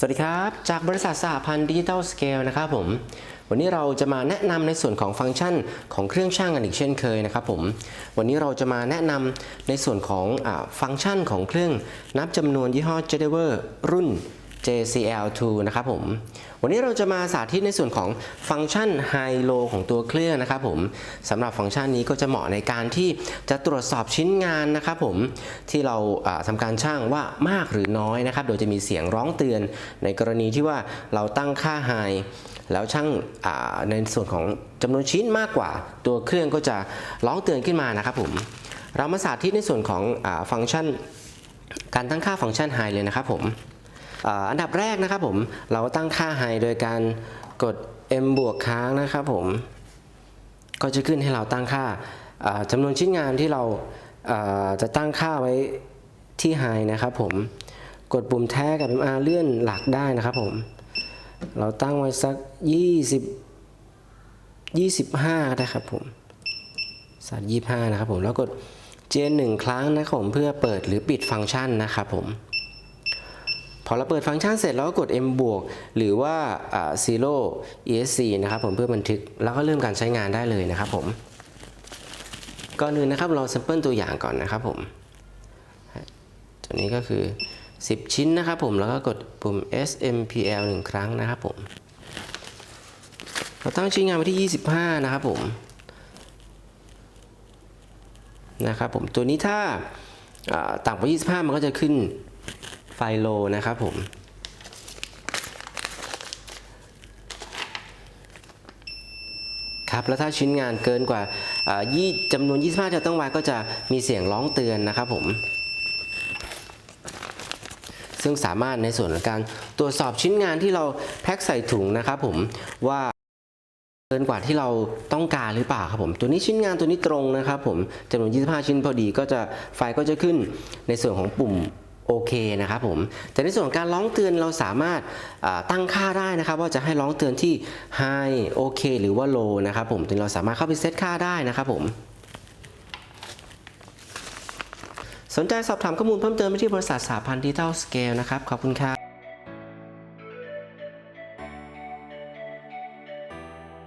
สวัสดีครับ จากบริษัทสหพันธ์ดิจิทัลสเกลนะครับผม วันนี้เราจะมาแนะนำในส่วนของฟังก์ชันของเครื่องช่างกันอีกเช่นเคยนะครับผม วันนี้เราจะมาแนะนำในส่วนของอฟังก์ชันของเครื่องนับจำนวนยี่ห้อเจเดเวอร์รุ่น JCL2 นะครับผม วันนี้เราจะมาสาธิตในส่วนของฟังก์ชัน High Low ของตัวเครื่องนะครับผมสำหรับฟังก์ชันนี้ก็จะเหมาะในการที่จะตรวจสอบชิ้นงานนะครับผมที่เราทำการช่างว่ามากหรือน้อยนะครับ โดยจะมีเสียงร้องเตือน ในกรณีที่ว่าเราตั้งค่า High แล้วช่างในส่วนของจำนวนชิ้นมากกว่า ตัวเครื่องก็จะร้องเตือนขึ้นมานะครับผมเรามาสาธิตในส่วนของอฟังก์ชัน การตั้งค่าฟังก์ชัน high เลยนะครับผม อันดับแรกนะครับผมเราตั้งค่า high โดยการกด m บวกค้างนะครับผมก็จะขึ้นให้เราตั้งค่าจำนวนชิ้นงานที่เราาจะตั้งค่าไว้ที่ high นะครับผมกดปุ่มแท้กับ MR เลื่อนหลักได้นะครับผม เราตั้งไว้สัก 20 25ได้ครับผม สัก25 นะครับผม แล้วกดเจนหนึ่งครั้งนะครับผม เพื่อเปิดหรือปิดฟังก์ชันนะครับผม พอเราเปิดฟังก์ชันเสร็จเราก็กด m บวกหรือว่า zero esc นะครับผมเพื่อบันทึกแล้วก็เริ่มการใช้งานได้เลยนะครับผมก่อนอื่นนะครับเรา sample ตัวอย่างก่อนนะครับผมตัวนี้ก็คือ 10 ชิ้นนะครับผมแล้วก็กดปุ่ม SMPL หนึ่งครั้งนะครับผมเราตั้งชิ้นงานไว้ที่ 25 นะครับผมนะครับผมตัวนี้ถ้าอ่าต่ำกว่า25 มันก็จะขึ้น ไฟโลนะครับผม ครับ แล้วถ้าชิ้นงานเกินกว่าายี่จำนวน 25จะต้องไว้ก็จะมีเสียงร้องเตือนนะครับผมซึ่งสามารถในส่วนของการตรวจสอบชิ้นงานที่เราแพ็คใส่ถุงนะครับผมว่าเกินกว่าที่เราต้องการหรือเปล่าครับผม ตัวนี้ชิ้นงานตัวนี้ตรงนะครับผมจำนวน 25 ชิ้นพอดีก็จะไฟก็จะขึ้นในส่วนของปุ่ม โอเคนะครับผมแต่ในส่วนของการร้องเตือนเราสามารถตั้งค่าได้นะครับ ว่าจะให้ร้องเตือนที่ High โอเคหรือว่า Low นะครับผมเราสามารถเข้าไปเซตค่าได้นะครับผมสนใจสอบถามข้อมูลเพิ่มเติมไปที่บริษัทสาพันธ์ดิจิทัลสเกลนะครับ ขอบคุณครับ